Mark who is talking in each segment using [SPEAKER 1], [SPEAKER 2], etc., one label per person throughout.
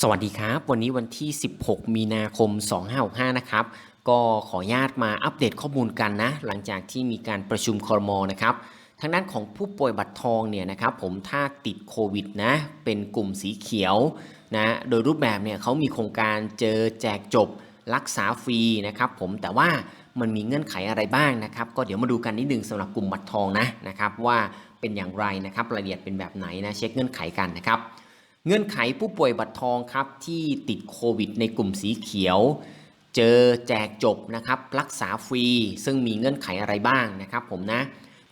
[SPEAKER 1] สวัสดีครับ วันนี้วันที่ 16 มีนาคม 2565 นะครับ ก็ขออนุญาตมาอัปเดตข้อมูลกันนะ หลังจากที่มีการประชุมคอรมอนะครับ ทางด้านของผู้ป่วยบัตรทองเนี่ยนะครับ ผมถ้าติดโควิดนะ เป็นกลุ่มสีเขียวนะ โดยรูปแบบเนี่ยเขามีโครงการเจอแจกจบรักษาฟรีนะครับ ผมแต่ว่ามันมีเงื่อนไขอะไรบ้างนะครับ ก็เดี๋ยวมาดูกันนิดนึงสำหรับกลุ่มบัตรทองนะนะครับ ว่าเป็นอย่างไรนะครับรายละเอียดเป็นแบบไหนนะเช็คเงื่อนไขกันนะครับ เงื่อนไขผู้ป่วยบัตรทองครับที่ติดโควิดในกลุ่มสีเขียว เจอแจกจบนะครับรักษาฟรี ซึ่งมีเงื่อนไขอะไรบ้างนะครับผมนะ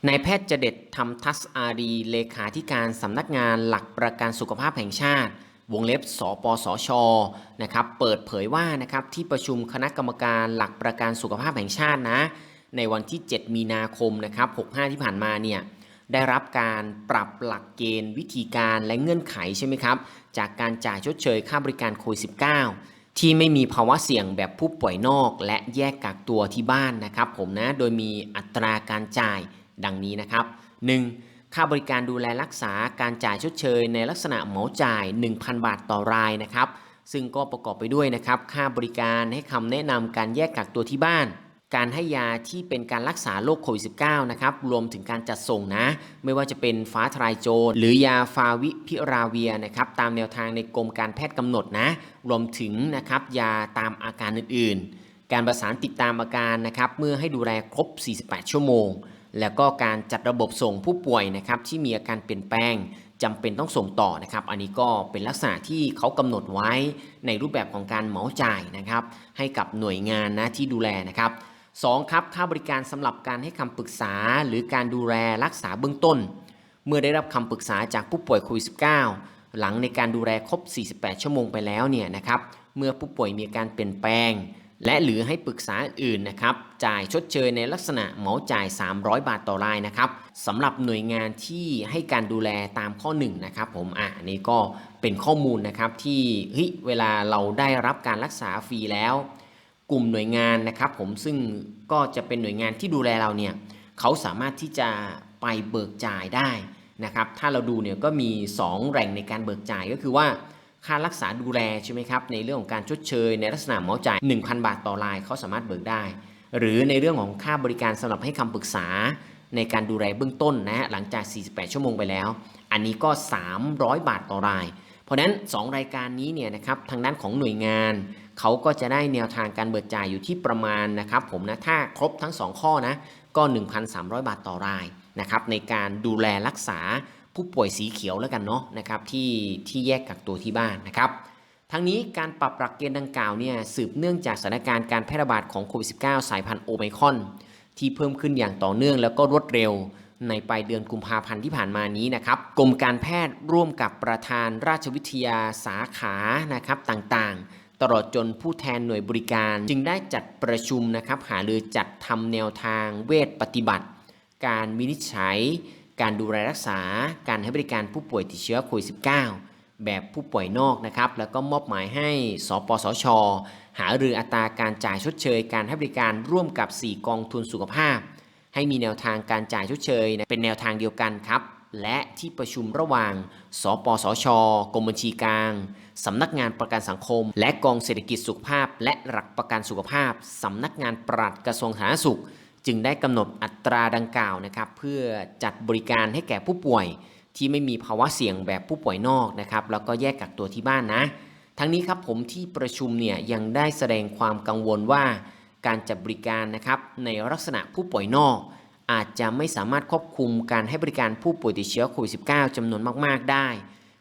[SPEAKER 1] นายแพทย์เจเด็ดทำทัศอารีเลขาธิการสำนักงานหลักประกันสุขภาพแห่งชาติ วงเล็บสปสชนะครับเปิดเผยว่านะครับที่ประชุมคณะกรรมการหลักประกันสุขภาพแห่งชาตินะในวันที่ 7 มีนาคมนะครับ65 ที่ผ่านมาเนี่ย ได้รับการปรับหลักเกณฑ์ วิธีการและเงื่อนไขใช่ไหมครับ จากการจ่ายชดเชยค่าบริการโควิด -19 ที่ไม่มีภาวะเสี่ยงแบบผู้ป่วยนอก และแยกกักตัวที่บ้านนะครับ ผมนะ โดยมีอัตราการจ่ายดังนี้นะครับ 1. ค่าบริการดูแลรักษาการจ่ายชดเชย ในลักษณะเหมาจ่าย 1,000 บาทต่อรายนะครับ ซึ่งก็ประกอบไปด้วยนะครับ ค่าบริการให้คำแนะนำการแยกกักตัวที่บ้าน การให้ยาที่เป็นการรักษาโรคโควิด -19 นะครับ รวมถึงการจัดส่งนะ ไม่ว่าจะเป็นฟ้าทลายโจรหรือยาฟาวิพิราเวียนะครับ ตามแนวทางในกรมการแพทย์กำหนดนะ รวมถึงนะครับยาตามอาการอื่นๆ การประสานติดตามอาการนะครับ เมื่อให้ดูแลครบ 48 ชั่วโมง แล้วก็การจัดระบบส่งผู้ป่วยนะครับที่มีอาการเปลี่ยนแปลงจำเป็นต้องส่งต่อนะครับ อันนี้ก็เป็นลักษณะที่เขากำหนดไว้ในรูปแบบของการเหมาจ่ายนะครับ ให้กับหน่วยงานนะที่ดูแลนะครับ 2. ครับค่าบริการสำหรับการให้คำปรึกษา หรือการดูแลรักษาเบื้องต้น เมื่อได้รับคำปรึกษาจากผู้ป่วยโควิด -19 หลังในการดูแลครบ 48 ชั่วโมงไปแล้วเนี่ยนะครับเมื่อผู้ป่วยมีการเปลี่ยนแปลง และหรือให้ปรึกษาอื่นนะครับจ่ายชดเชยในลักษณะเหมาจ่าย 300 บาทต่อรายนะครับสำหรับหน่วยงานที่ให้การดูแลตามข้อ1นะครับผมอะนนี้ก็เป็นข้อมูลนะครับที่เฮ้ยเวลาเราได้รับการรักษาฟรีแล้ว กลุ่มหน่วยงานนะครับผมซึ่งก็จะเป็นหน่วยงานที่ดูแลเราเนี่ยเขาสามารถที่จะไปเบิกจ่ายได้นะครับถ้าเราดูเนี่ยก็มี 2 แหล่งในการเบิกจ่ายก็คือว่าค่ารักษาดูแลใช่ไหมครับในเรื่องของการชดเชย ในลักษณะหมาจ่าย 1,000 บาทต่อรายเขาสามารถเบิกได้ หรือในเรื่องของค่าบริการสำหรับให้คำปรึกษา ในการดูแลเบื้องต้นนะฮะหลังจาก 48 ชั่วโมงไปแล้ว อันนี้ก็ 300 บาทต่อราย เพราะฉะนั้น 2 รายการนี้เนี่ยนะครับทางด้านของหน่วยงาน เขาก็จะได้แนวทางการเบิกจ่ายอยู่ที่ประมาณนะครับผมนะถ้าครบทั้ง 2 ข้อนะก็ 1,300 บาทต่อรายนะครับในการดูแลรักษาผู้ป่วยสีเขียวแล้วกันเนาะนะครับที่ที่แยกกักตัวที่บ้านนะครับทั้งนี้การปรับหลักเกณฑ์ดังกล่าวเนี่ยสืบเนื่องจากสถานการณ์การแพร่ระบาดของโควิด -19 สายพันธุ์โอไมคอนที่เพิ่มขึ้นอย่างต่อเนื่องแล้วก็รวดเร็วในปลายเดือนกุมภาพันธ์ที่ผ่านมานี้นะครับกรมการแพทย์ร่วมกับประธานราชวิทยาสาขานะครับต่างๆ ตลอดจนผู้แทนหน่วยบริการ จึงได้จัดประชุมนะครับ หารือจัดทำแนวทางเวชปฏิบัติ การวินิจฉัย การดูแลรักษา การให้บริการผู้ป่วยติดเชื้อโควิด -19 แบบผู้ป่วยนอกนะครับ แล้วก็มอบหมายให้ สปสช หารืออัตราการจ่ายชดเชย การให้บริการร่วมกับ 4 กองทุนสุขภาพ ให้มีแนวทางการจ่ายชดเชยเป็นแนวทางเดียวกันครับ และที่ประชุมระหว่าง สปสช กรมบัญชีกลาง สำนักงานประกันสังคม และกองเศรษฐกิจสุขภาพ และหลักประกันสุขภาพสำนักงานปลัดกระทรวงสาธารณสุข จึงได้กำหนดอัตราดังกล่าวนะครับเพื่อจัดบริการให้แก่ผู้ป่วย ที่ไม่มีภาวะเสี่ยงแบบผู้ป่วยนอกนะครับแล้วก็แยกกักตัวที่บ้านนะ ทั้งนี้ครับผมที่ประชุมเนี่ยยังได้แสดงความกังวลว่าการจัดบริการนะครับในลักษณะผู้ป่วยนอก อาจจะไม่สามารถควบคุมการให้บริการผู้ป่วยติดเชื้อโควิด -19 จำนวนมาก ๆ ได้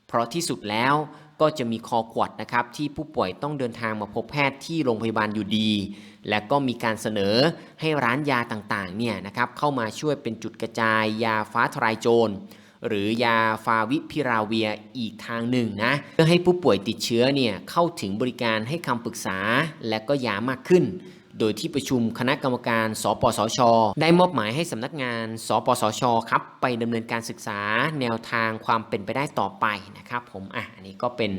[SPEAKER 1] เพราะที่สุดแล้ว ก็จะมีคอขวดนะครับที่ผู้ป่วยต้องเดินทางมาพบแพทย์ที่โรงพยาบาลอยู่ดี และก็มีการเสนอให้ร้านยาต่างๆเนี่ยนะครับเข้ามาช่วยเป็นจุดกระจายยาฟ้าทลายโจรหรือยาฟาวิพิราเวียอีกทางหนึ่งนะเพื่อให้ผู้ป่วยติดเชื้อเนี่ยเข้าถึงบริการให้คำปรึกษาและก็ยามากขึ้น โดยที่ประชุมคณะกรรมการ สปสช ได้มอบหมายให้สำนักงาน สปสช ครับ ไปดำเนินการศึกษาแนวทางความเป็นไปได้ต่อไปนะครับผมอะอันนี้ก็เป็น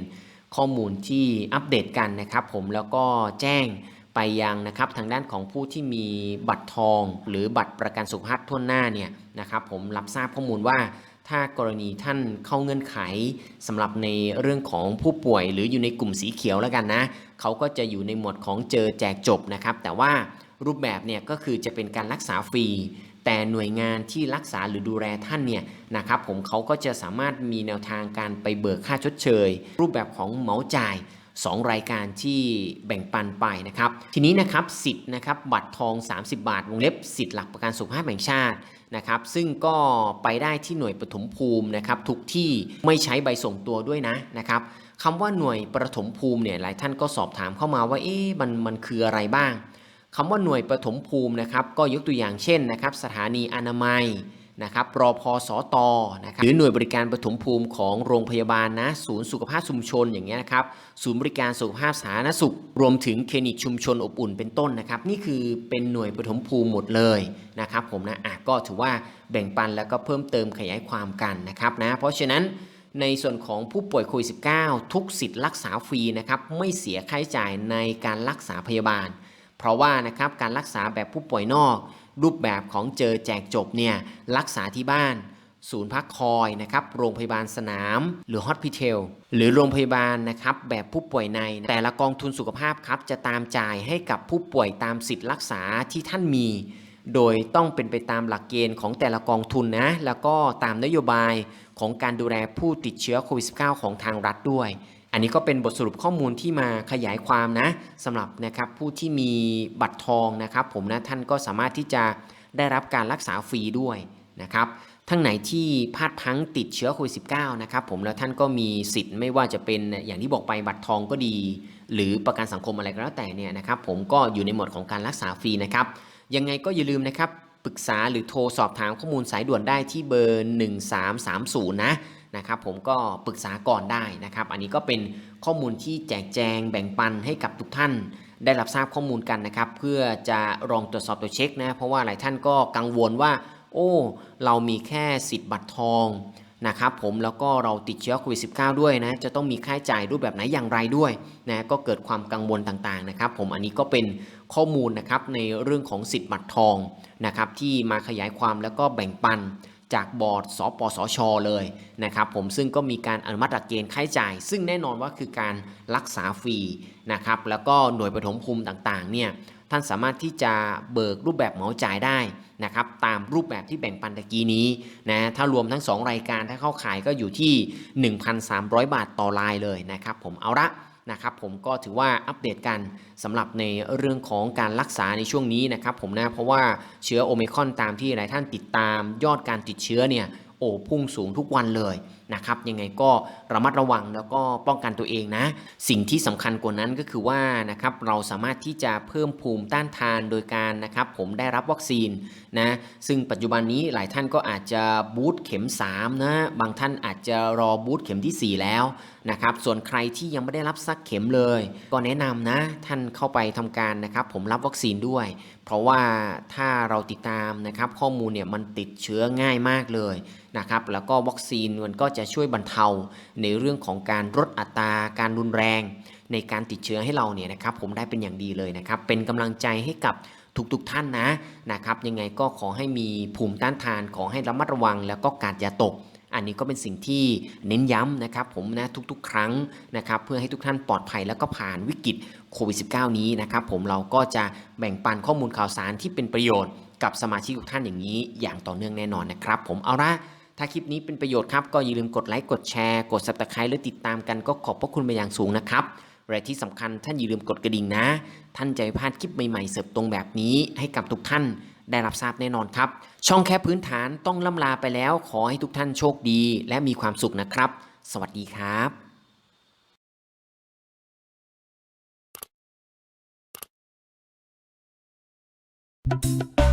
[SPEAKER 1] ข้อมูลที่อัปเดตกันนะครับผมแล้วก็แจ้งไปยังนะครับทางด้านของผู้ที่มีบัตรทอง หรือบัตรประกันสุขภาพทั่วหน้าเนี่ยนะครับผมรับทราบข้อมูลว่า ถ้ากรณีท่านเข้าเงื่อนไขสำหรับในเรื่องของผู้ป่วยหรืออยู่ในกลุ่มสีเขียวแล้วกันนะเขาก็จะอยู่ในหมวดของเจอแจกจบนะครับแต่ว่ารูปแบบเนี่ยก็คือจะเป็นการรักษาฟรี แต่หน่วยงานที่รักษาหรือดูแลท่านเนี่ยนะครับผมเขาก็จะสามารถมีแนวทางการไปเบิกค่าชดเชย รูปแบบของเหมาจ่าย 2 รายการที่แบ่งปันไปนะครับ ทีนี้นะครับสิทธิ์นะครับบัตรทอง 30 บาท วงเล็บสิทธิ์หลักประกันสุขภาพแห่งชาตินะครับ ซึ่งก็ไปได้ที่หน่วยปฐมภูมินะครับ ทุกที่ไม่ใช้ใบส่งตัวด้วยนะนะครับคำว่าหน่วยปฐมภูมิเนี่ยหลายท่านก็สอบถามเข้ามาว่าเอ๊ะมันมันคืออะไรบ้างคำว่าหน่วยปฐมภูมินะครับ ก็ยกตัวอย่างเช่นนะครับ สถานีอนามัย นะครับรอพอสอตอนะครับหรือหน่วยบริการปฐมภูมิของโรงพยาบาลนะศูนย์สุขภาพชุมชนอย่างเงี้ยนะครับศูนย์บริการสุขภาพสาธารณสุข รวมถึงคลินิกชุมชนอบอุ่นเป็นต้นนะครับ นี่คือเป็นหน่วยปฐมภูมิหมดเลยนะครับผมนะอะก็ถือว่าแบ่งปันแล้วก็เพิ่มเติมขยายความกันนะครับนะเพราะฉะนั้นในส่วนของผู้ป่วยโควิด -19 ทุกสิทธิ์รักษาฟรีนะครับไม่เสียค่าใช้จ่ายในการรักษาพยาบาล เพราะว่านะครับการรักษาแบบผู้ป่วยนอก รูปแบบของเจอแจกจบเนี่ยรักษาที่บ้าน ศูนย์พักคอยนะครับโรงพยาบาลสนาม หรือฮอสพิเทลหรือโรงพยาบาลนะครับแบบผู้ป่วยใน แต่ละกองทุนสุขภาพครับจะตามจ่ายให้กับผู้ป่วยตามสิทธิ์รักษาที่ท่านมี โดยต้องเป็นไปตามหลักเกณฑ์ของแต่ละกองทุนนะแล้วก็ตามนโยบาย ของการดูแลผู้ติดเชื้อโควิด -19 ของทางรัฐด้วย อันนี้ก็เป็นบทสรุปข้อมูลที่มาขยายความนะสำหรับนะครับผู้ที่มีบัตรทองนะครับผมนะท่านก็สามารถที่จะได้รับการรักษาฟรีด้วยนะครับทั้งไหนที่พลาดพังติดเชื้อโควิด -19 นะครับผมแล้วท่านก็มีสิทธิ์ไม่ว่าจะเป็นอย่างที่บอกไปบัตรทองก็ดี หรือประกันสังคมอะไรก็แล้วแต่เนี่ยนะครับผมก็อยู่ในหมวดของการรักษาฟรีนะครับยังไงก็อย่าลืมนะครับ ปรึกษาหรือโทรสอบถามข้อมูลสายด่วนได้ที่เบอร์ 1330 นะนะครับผมก็ปรึกษาก่อนได้นะครับ อันนี้ก็เป็นข้อมูลที่แจกแจงแบ่งปันให้กับทุกท่าน ได้รับทราบข้อมูลกันนะครับ เพื่อจะลองตรวจสอบตัวเช็คนะ เพราะว่าหลายท่านก็กังวลว่า โอ้ เรามีแค่สิทธิ์บัตรทอง นะครับผมแล้วก็เราติดเชื้อโควิด -19 ด้วยนะจะต้องมีค่าใช้จ่ายรูปแบบไหนอย่างไรด้วยนะก็เกิดความกังวลต่างๆนะครับผมอันนี้ก็เป็นข้อมูลนะครับในเรื่องของสิทธิ์บัตรทองนะครับที่มาขยายความแล้วก็แบ่งปันจากบอร์ดสปสช เลยนะครับผมซึ่งก็มีการอนุมัติหลักเกณฑ์ค่าใช้จ่าย ซึ่งแน่นอนว่าคือการรักษาฟรีนะครับแล้วก็หน่วยปฐมภูมิต่างๆเนี่ย ท่านสามารถที่จะเบิกรูปแบบเหมาจ่ายได้นะครับตามรูปแบบที่แบ่งปันตะกี้นี้นะถ้ารวมทั้ง 2 รายการถ้าเข้าขายก็อยู่ที่ 1,300 บาทต่อรายเลยนะครับผมเอาละนะครับผมก็ถือว่าอัปเดตกันสำหรับในเรื่องของการรักษาในช่วงนี้นะครับผมนะเพราะว่าเชื้อโอมิคอนตามที่หลายท่านติดตามยอดการติดเชื้อเนี่ย โอ้พุ่งสูงทุกวันเลยนะครับยังไงก็ระมัดระวังแล้วก็ป้องกันตัวเองนะ สิ่งที่สำคัญกว่านั้นก็คือว่านะครับเราสามารถที่จะเพิ่มภูมิต้านทานโดยการนะครับผมได้รับวัคซีนนะซึ่งปัจจุบันนี้หลายท่านก็อาจจะบูตเข็ม3นะบางท่านอาจจะรอบูตเข็มที่ 4 แล้ว นะครับส่วนใครที่ยังไม่ได้รับสักเข็มเลย ก็แนะนำนะท่านเข้าไปทำการนะครับ ผมรับวัคซีนด้วย เพราะว่าถ้าเราติดตามนะครับ ข้อมูลเนี่ยมันติดเชื้อง่ายมากเลยนะครับแล้วก็วัคซีนมันก็จะช่วยบรรเทาในเรื่องของการลดอัตราการรุนแรง ในการติดเชื้อให้เราเนี่ยนะครับ ผมได้เป็นอย่างดีเลยนะครับ เป็นกำลังใจให้กับทุกๆทท่านนะนะครับ ยังไงก็ขอให้มีภูมิต้านทานขอให้ระมัดระวังแล้วก็กาดอย่าตก อันนี้ก็เป็นสิ่งที่เน้นย้ำนะครับผมนะทุกๆ ครั้งนะครับเพื่อให้ทุกท่านปลอดภัยแล้วก็ผ่านวิกฤตโควิด -19 นี้นะครับผมเราก็จะแบ่งปันข้อมูลข่าวสารที่เป็นประโยชน์กับสมาชิกทุกท่านอย่างนี้ อย่างต่อเนื่องแน่นอนนะครับ ผมเอาละถ้าคลิปนี้เป็นประโยชน์ครับก็อย่าลืมกดไลค์กดแชร์กด subscribe หรือติดตามกันก็ขอบพระคุณไปอย่างสูงนะครับและที่สำคัญท่านอย่าลืมกดกระดิ่งนะ ท่านจะไม่พลาดคลิปใหม่ๆเสิร์ฟตรงแบบนี้ให้กับทุกท่าน ได้รับทราบแน่นอนครับ ช่องแคบพื้นฐานต้องล่ำลาไปแล้ว ขอให้ทุกท่านโชคดี และมีความสุขนะครับ สวัสดีครับ